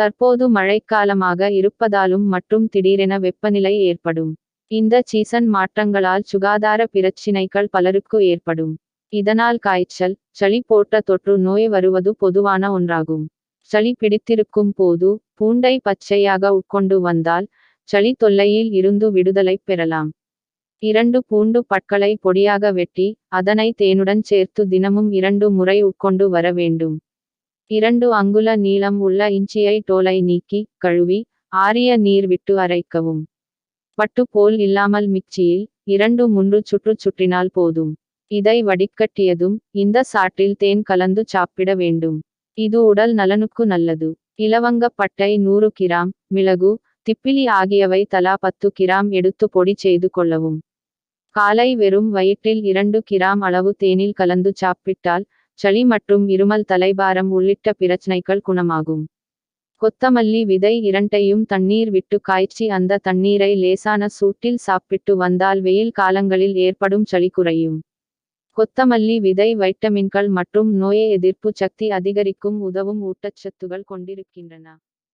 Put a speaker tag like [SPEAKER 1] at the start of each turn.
[SPEAKER 1] தற்போது மழைக்காலமாக இருப்பதாலும் மற்றும் திடீரென வெப்பநிலை ஏற்படும். இந்த சீசன் மாற்றங்களால் சுகாதார பிரச்சினைகள் பலருக்கு ஏற்படும். இதனால் காய்ச்சல் சளி போட்ட தொற்று நோய் வருவது பொதுவான ஒன்றாகும். சளி பிடித்திருக்கும் போது பூண்டை பச்சையாக உட்கொண்டு வந்தால் சளி தொல்லையில் இருந்து விடுதலை பெறலாம். இரண்டு பூண்டு பற்களை பொடியாக வெட்டி அதனை தேனுடன் சேர்த்து தினமும் இரண்டு முறை உட்கொண்டு வர வேண்டும். இரண்டு அங்குல நீளம் உள்ள இஞ்சியை தோலை நீக்கி கழுவி ஆரிய நீர் விட்டு அரைக்கவும். பட்டு போல் இல்லாமல் மிக்சியில் இரண்டு மூன்று சுற்று சுற்றினால் போதும். இதை வடிகட்டியதும் இந்த சாற்றில் தேன் கலந்து சாப்பிட வேண்டும். இது உடல் நலனுக்கு நல்லது. இலவங்க பட்டை நூறு கிராம் மிளகு திப்பிலி ஆகியவை தலா பத்து கிராம் எடுத்து பொடி செய்து கொள்ளவும். காலை வெறும் வயிற்றில் இரண்டு கிராம் அளவு தேனில் கலந்து சாப்பிட்டால் சளி மற்றும் இருமல் தலைபாரம் உள்ளிட்ட பிரச்சனைகள் குணமாகும். கொத்தமல்லி விதை இரண்டையும் தண்ணீர் விட்டு காய்ச்சி அந்த தண்ணீரை லேசான சூட்டில் சாப்பிட்டு வந்தால் வெயில் காலங்களில் ஏற்படும் சளி குறையும். கொத்தமல்லி விதை வைட்டமின்கள் மற்றும் நோயை எதிர்ப்பு சக்தி அதிகரிக்கும் உதவும் ஊட்டச்சத்துகள் கொண்டிருக்கின்றன.